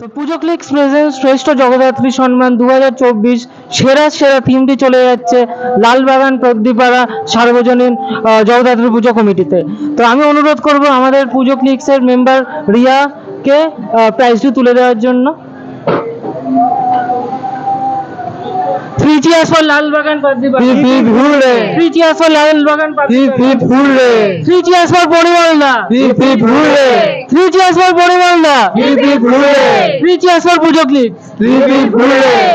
তো পুজো clicks present শ্রেষ্ঠ জগদ্ধাত্রী সম্মান দু হাজার চব্বিশ সেরা সেরা থিমটি চলে যাচ্ছে লালবাগান প্রদীপাড়া সার্বজনীন জগদ্ধাত্রী পুজো কমিটিতে। তো আমি অনুরোধ করব আমাদের পুজো ক্লিক্সের মেম্বার রিয়াকে প্রাইজটি তুলে দেওয়ার জন্য। Three chairs for Lalbagan three chairs for Lalbagan three chairs for পরিমলদা three chairs for পরিমলদা Pujo click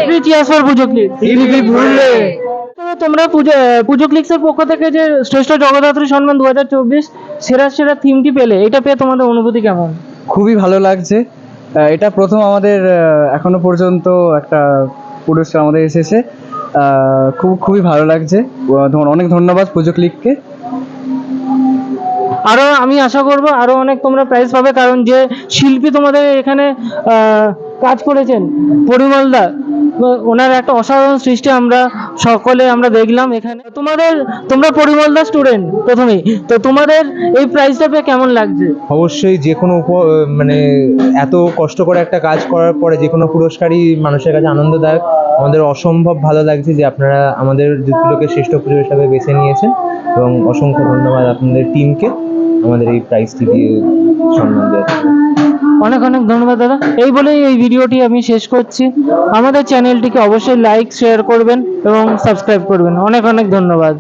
three chairs for Pujo click তবে তোমরা পুজো ক্লিক্সের পক্ষ থেকে যে শ্রেষ্ঠ জগদ্ধাত্রী সম্মান দু হাজার চব্বিশ সেরা সেরা থিমটি পেলে এটা পেয়ে তোমাদের অনুভূতি কেমন? খুবই ভালো লাগছে। এটা প্রথম আমাদের এখনও পর্যন্ত একটা পুরস্কার আমাদের এসেছে। খুব খুবই ভালো লাগছে। অনেক ধন্যবাদ পুজো ক্লিককে আরও আমি আশা করব আরও অনেক তোমরা প্রাইজ পাবে, কারণ যে শিল্পী তোমাদের এখানে কাজ করেছেন পরিমলদা ওনার একটা অসাধারণ সৃষ্টি আমরা সকলে আমরা দেখলাম এখানে। তোমাদের, তোমরা পরিমলদা স্টুডেন্ট প্রথমেই, তো তোমাদের এই প্রাইজটা পেয়ে কেমন লাগছে? অবশ্যই যে কোনো মানে এত কষ্ট করে একটা কাজ করার পরে যে কোনো পুরস্কারই মানুষের কাছে আনন্দদায়ক। আমাদের অসম্ভব ভালো লাগছে যে আপনারা আমাদের পুজোকে শ্রেষ্ঠ পুজো হিসাবে বেছে নিয়েছেন এবং অসংখ্য ধন্যবাদ আপনাদের টিমকে আমাদের এই প্রাইজটি দিয়ে সম্মান। অনেক অনেক ধন্যবাদ দাদা। এই বলেই এই ভিডিওটি আমি শেষ করছি। আমাদের চ্যানেলটিকে অবশ্যই লাইক শেয়ার করবেন এবং সাবস্ক্রাইব করবেন। অনেক অনেক ধন্যবাদ।